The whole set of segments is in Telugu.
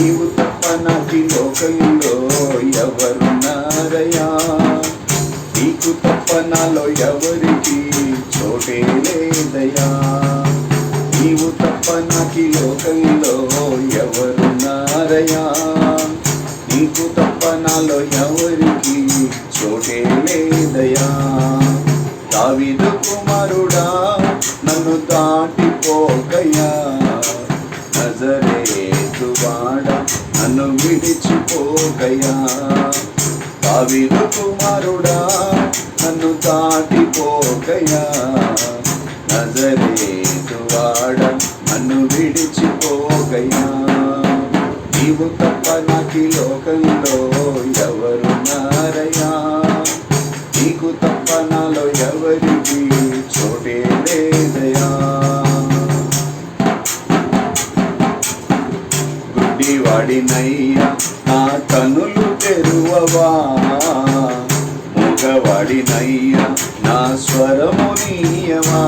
నీవు తప్ప నాటి లోకంలో ఎవరున్నారయా నీకు తప్ప నాలో ఎవరికి చోటే లేదయా నీవు తప్ప నాకి లోకంలో ఎవరున్నారయా నీకు తప్ప నాలో ఎవరికి చోటే లేదయా దావిదు కుమారుడా నన్ను దాటిపోకయా నన్ను విడిచిపోకయ్యా కుమారుడా నన్ను దాటిపోకయ్యా నజరేతువాడ నన్ను విడిచిపోకయ్యా నీవు తప్ప నాకి లోకంలో ఎవరున్నారయ్యా నీకు తప్ప నాలో ఎవరి వాడినయ్యా నా కనులు తెరువవా? మూగవాడినయ్యా నా స్వరము నీయవా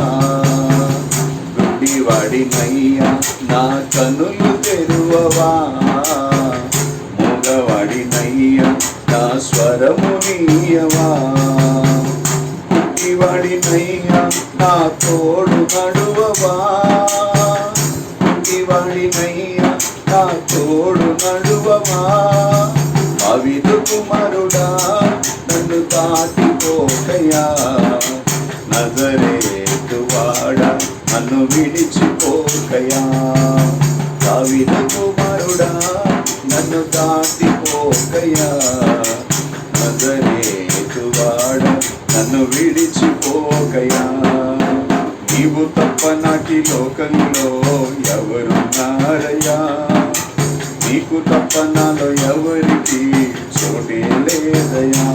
గుడ్డివాడినయ్యా నా కనులు తెరువవా? మూగవాడినయ్యా నా స్వరము నీయవా గుడ్డివాడినయ్యా నా తోడు నడువవా? గుడ్డివాడినయ్యా నా తోడు నడువమా? అవిదు కుమారుడా నన్ను దాటిపోకయా? నజరేతువాడ నన్ను విడిచిపోకయా? కవిద కుమారుడా నన్ను దాటిపోకయా? నజరేతువాడ నన్ను విడిచిపోకయా? నీవు తప్ప నాటి లోకంలో ఎవరున్నారయ్యా? నీకు తప్ప నాలో ఎవరికి చోటే లేదయా